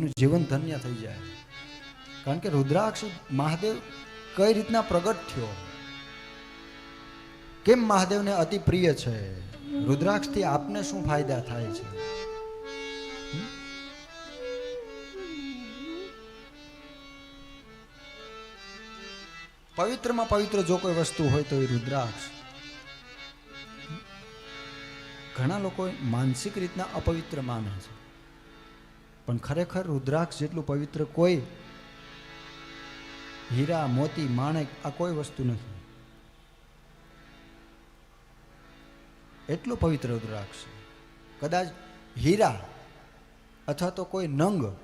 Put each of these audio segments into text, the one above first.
એનું જીવન ધન્ય થઈ જાય. કારણ કે રુદ્રાક્ષ મહાદેવ કઈ રીતના પ્રગટ થયો? કેમ મહાદેવને અતિ પ્રિય છે? રુદ્રાક્ષથી આપને શું ફાયદા થાય છે? પવિત્રમાં પવિત્ર જો કોઈ વસ્તુ હોય તો એ રુદ્રાક્ષ. ઘણા લોકો માનસિક રીતના અપવિત્ર માને છે. પણ ખરેખર રુદ્રાક્ષ જેટલું પવિત્ર કોઈ હીરા, મોતી, માણેક, આ કોઈ વસ્તુ નથી. એટલું પવિત્ર રુદ્રાક્ષ કદાચ હીરા અથવા તો કોઈ નંગ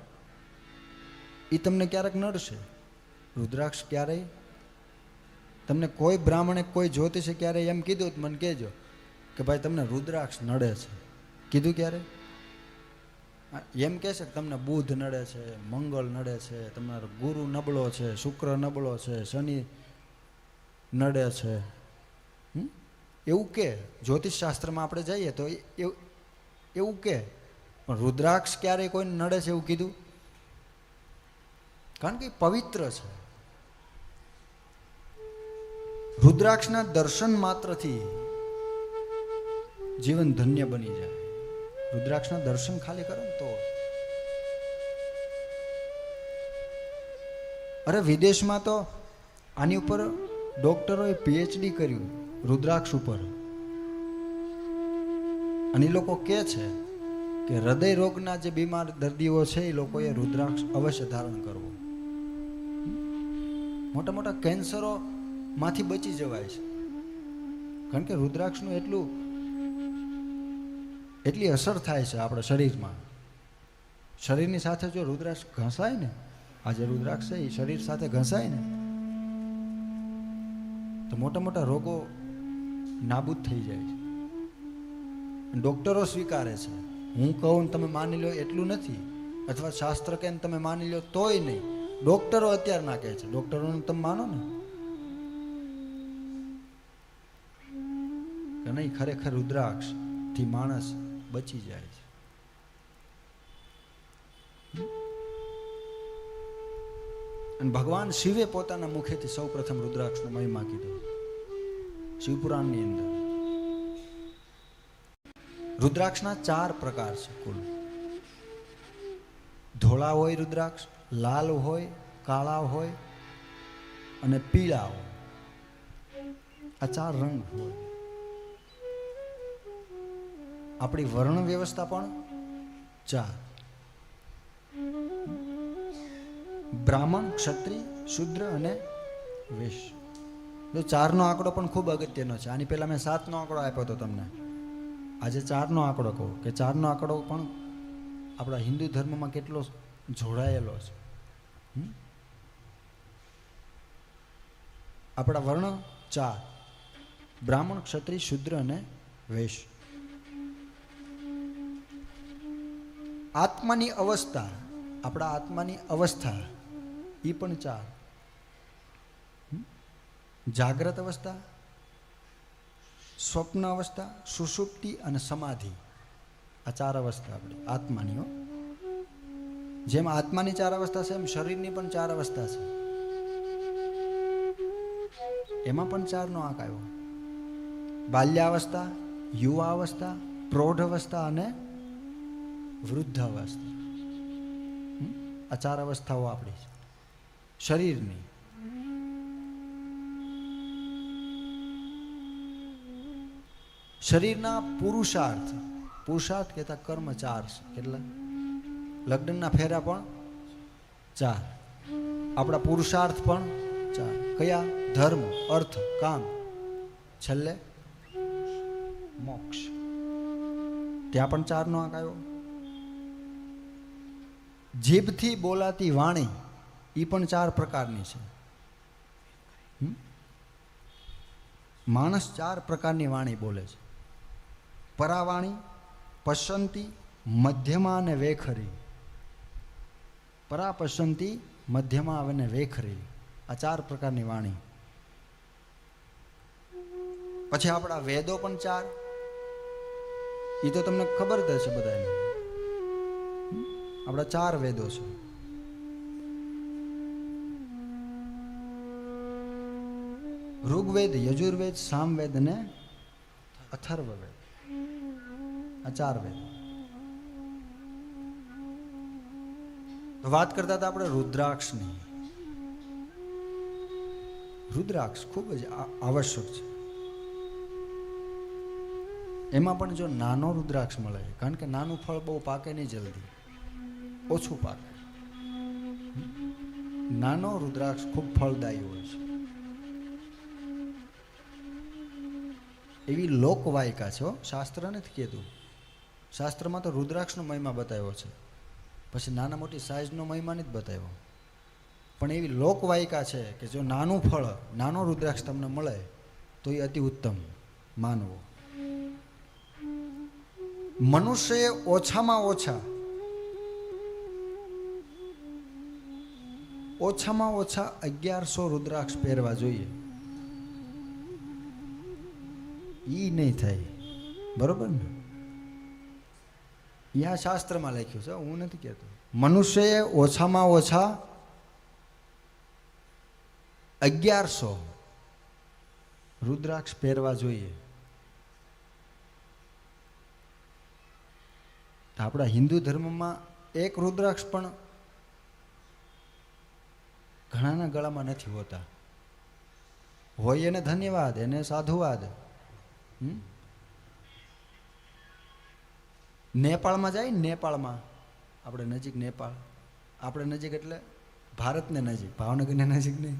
એ તમને ક્યારેક નડશે. રુદ્રાક્ષ ક્યારેય? તમને કોઈ બ્રાહ્મણે, કોઈ જ્યોતિષે ક્યારેય એમ કીધું મને કહેજો કે ભાઈ તમને રુદ્રાક્ષ નડે છે. કીધું ક્યારે? એમ કહે છે કે તમને બુધ નડે છે, મંગળ નડે છે, તમારો ગુરુ નબળો છે, શુક્ર નબળો છે, શનિ નડે છે? એવું કે. જ્યોતિષ શાસ્ત્રમાં આપણે જઈએ તો એવું કે. પણ રુદ્રાક્ષ ક્યારેય કોઈને નડે છે એવું કીધું? કારણ કે પવિત્ર છે. રુદ્રાક્ષના દર્શન માત્રથી જીવન ધન્ય બની જાય. રુદ્રાક્ષના દર્શન ખાલી કરો ને તો. અરે વિદેશમાં તો આની ઉપર ડોક્ટરોએ પીએચડી કર્યું રુદ્રાક્ષ ઉપર. અને એ લોકો કહે છે કે હૃદય રોગના જે બીમાર દર્દીઓ છે એ લોકોએ રુદ્રાક્ષ અવશ્ય ધારણ કરવો. મોટા મોટા કેન્સરો માંથી બચી જવાય છે. કારણ કે રુદ્રાક્ષનું એટલું એટલી અસર થાય છે આપણા શરીરમાં. શરીરની સાથે જો રુદ્રાક્ષ ઘસાય ને આ જે રુદ્રાક્ષ છે, એ શરીર સાથે ઘસાય ને, તો મોટા મોટા રોગો નાબૂદ થઈ જાય છે. ડોક્ટરો સ્વીકારે છે, હું કહું તમે માની લો એટલું નથી, અથવા શાસ્ત્ર કે તમે માની લો તોય નહીં. ડોક્ટરો અત્યારે ના કહે છે. ડોક્ટરોને તમે માનો ને? નહીં, ખરેખર રુદ્રાક્ષથી માણસ બચી જાય છે. અને ભગવાન શિવે પોતાના મુખેથી સૌ પ્રથમ રુદ્રાક્ષનો મહિમા કીધો. શિવપુરાણની અંદર. રુદ્રાક્ષના ચાર પ્રકાર છે કુલ. ધોળા હોય રુદ્રાક્ષ, લાલ હોય, કાળા હોય અને પીળા હોય. આ ચાર રંગ હોય. આપણી વર્ણ વ્યવસ્થા પણ ચાર. બ્રાહ્મણ, ક્ષત્રિય, શુદ્ર અને વેશ. તો ચારનો આંકડો પણ ખૂબ અગત્યનો છે. આની પહેલાં મેં સાતનો આંકડો આપ્યો હતો તમને. આજે ચારનો આંકડો કહું કે ચારનો આંકડો પણ આપણા હિન્દુ ધર્મમાં કેટલો જોડાયેલો છે? આપણા વર્ણ ચાર. બ્રાહ્મણ, ક્ષત્રિય, શુદ્ર અને વૈશ્ય આત્માની અવસ્થા, આપણા આત્માની અવસ્થા, એ પણ ચાર. જાગ્રત અવસ્થા, સ્વપ્ન અવસ્થા, સુષુપ્તિ અને સમાધિ. આ ચાર અવસ્થા આપણી, આત્માની, હો. જેમ આત્માની ચાર અવસ્થા છે, એમ શરીરની પણ ચાર અવસ્થા છે. એમાં પણ ચારનો આંક આવ્યો. બાલ્યાવસ્થા યુવા અવસ્થા પ્રૌઢ અવસ્થા અને વૃદ્ધ અવસ્થા. આ ચાર અવસ્થાઓ આપણી છે. શરીરની. શરીરના પુરુષાર્થ. પુરુષાર્થ કહેતા કર્મ ચાર છે. કેટલા લગ્નના ફેરા પણ ચાર. આપણા પુરુષાર્થ પણ ચાર. કયા? ધર્મ, અર્થ, કામ. છેલ્લે મોક્ષ. ત્યાં પણ ચારનો આંક આવ્યો. જીભથી બોલાતી વાણી એ પણ ચાર પ્રકારની છે? માણસ ચાર પ્રકારની વાણી બોલે છે. પરાવાણી, પસંતી, મધ્યમાં અને વેખરી. પરા પસંતી મધ્યમાં અને વેખરી. આ ચાર પ્રકારની વાણી. પછી આપણા વેદો પણ ચાર. એ તો તમને ખબર જ હશે બધાને. આપણા ચાર વેદો છે. ઋગ્વેદ, યજુર્વેદ, સામવેદ અને અથર્વવેદ. આ ચાર વેદ. વાત કરતા હતા આપણે રુદ્રાક્ષની. રુદ્રાક્ષ ખૂબ જ આવશ્યક છે. એમાં પણ જો નાનો રુદ્રાક્ષ મળે, કારણ કે નાનું ફળ બહુ પાકે નહીં જલ્દી. ઓછું પાકે. નાનો રુદ્રાક્ષ ખૂબ ફળદાયી હોય છે. એવી લોકવાયકા છે શાસ્ત્ર નથી કહેતું. શાસ્ત્રમાં તો રુદ્રાક્ષનો મહિમા બતાવ્યો છે. પછી નાના મોટી સાઈઝનો મહિમા નથી બતાવ્યો. પણ એવી લોકવાયકા છે કે જો નાનું ફળ, નાનો રુદ્રાક્ષ તમને મળે, તો એ અતિ ઉત્તમ, માનવો. મનુષ્યએ ઓછામાં ઓછા ઓછામાં ઓછા અગિયારસો રુદ્રાક્ષ પહેરવા જોઈએ. એ નહીં થાય. બરોબર ને? યા શાસ્ત્રમાં લખ્યું છે, હું નથી કહેતો. મનુષ્યએ ઓછામાં ઓછા અગિયારસો રુદ્રાક્ષ પહેરવા જોઈએ. આપણા હિન્દુ ધર્મમાં એક રુદ્રાક્ષ પણ ઘણાના ગળામાં નથી હોતા. હોય એને ધન્યવાદ, એને સાધુવાદ? નેપાળમાં જાય નેપાળમાં. આપણે નજીક નેપાળ. આપણે નજીક એટલે ભારતને નજીક, ભાવનગરને નજીક નહીં.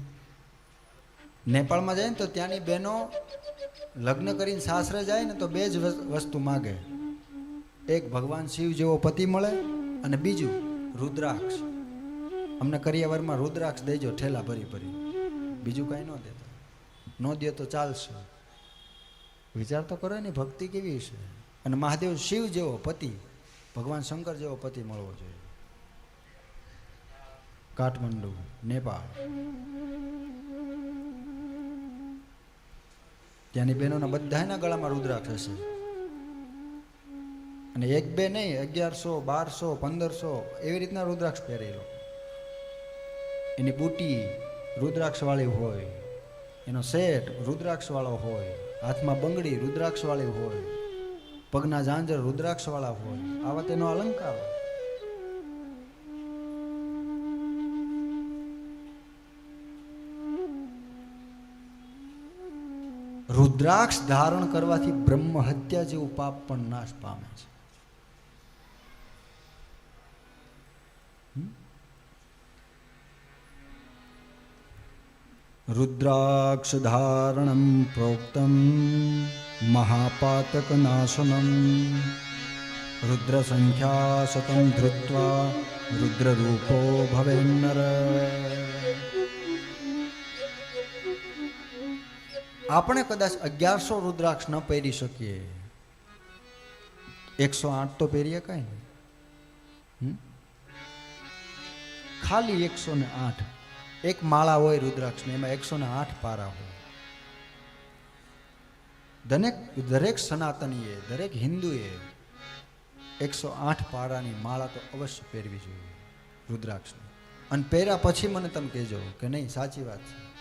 નેપાળમાં જાય ને તો ત્યાંની બહેનો લગ્ન કરીને સાસરે જાય ને તો બે જ વસ- વસ્તુ માગે. એક ભગવાન શિવ જેવો પતિ મળે અને બીજું રુદ્રાક્ષ. અમને કરિયાવરમાં રુદ્રાક્ષ દેજો, ઠેલા ભરી ભરી. બીજું કાંઈ ન દેતા. ન દે તો ચાલશે. વિચાર તો કરો ને, ભક્તિ કેવી છે? અને મહાદેવ શિવ જેવો પતિ, ભગવાન શંકર જેવો પતિ મળવો જોઈએ. કાઠમંડુ, નેપાળ. ત્યાંની બહેનોના બધાના ગળામાં રુદ્રાક્ષ હશે. અને એક બે નહીં, અગિયારસો, બારસો, પંદરસો, એવી રીતના રુદ્રાક્ષ પહેરેલો. એની બુટી રુદ્રાક્ષવાળી હોય, એનો સેટ રુદ્રાક્ષવાળો હોય, હાથમાં બંગડી રુદ્રાક્ષવાળી હોય, પગના ઝાંઝર રુદ્રાક્ષવાળા હોય, આવા તેનો અલંકાર રુદ્રાક્ષ ધારણ કરવાથી બ્રહ્મ હત્યા જેવું પાપ પણ નાશ પામે છે. પ્રોક્તમ મહાપાતકનાશનમ. રુદ્રસંખ્યા શતમ ધૃત્વા રુદ્રરૂપો ભવેન્નર. આપણે કદાચ અગિયારસો રુદ્રાક્ષ ન પહેરી શકીએ. એકસો આઠ તો પહેરીએ કાંઈ ખાલી એકસો ને આઠ. એક માળા હોય રુદ્રાક્ષની, એમાં એકસો ને આઠ પારા હોય. દરેક દરેક સનાતનીએ, દરેક હિન્દુએ એકસો આઠ પારાની માળા તો અવશ્ય પહેરવી જોઈએ રુદ્રાક્ષની. અને પહેર્યા પછી મને તમે કહેજો કે નહીં, સાચી વાત છે.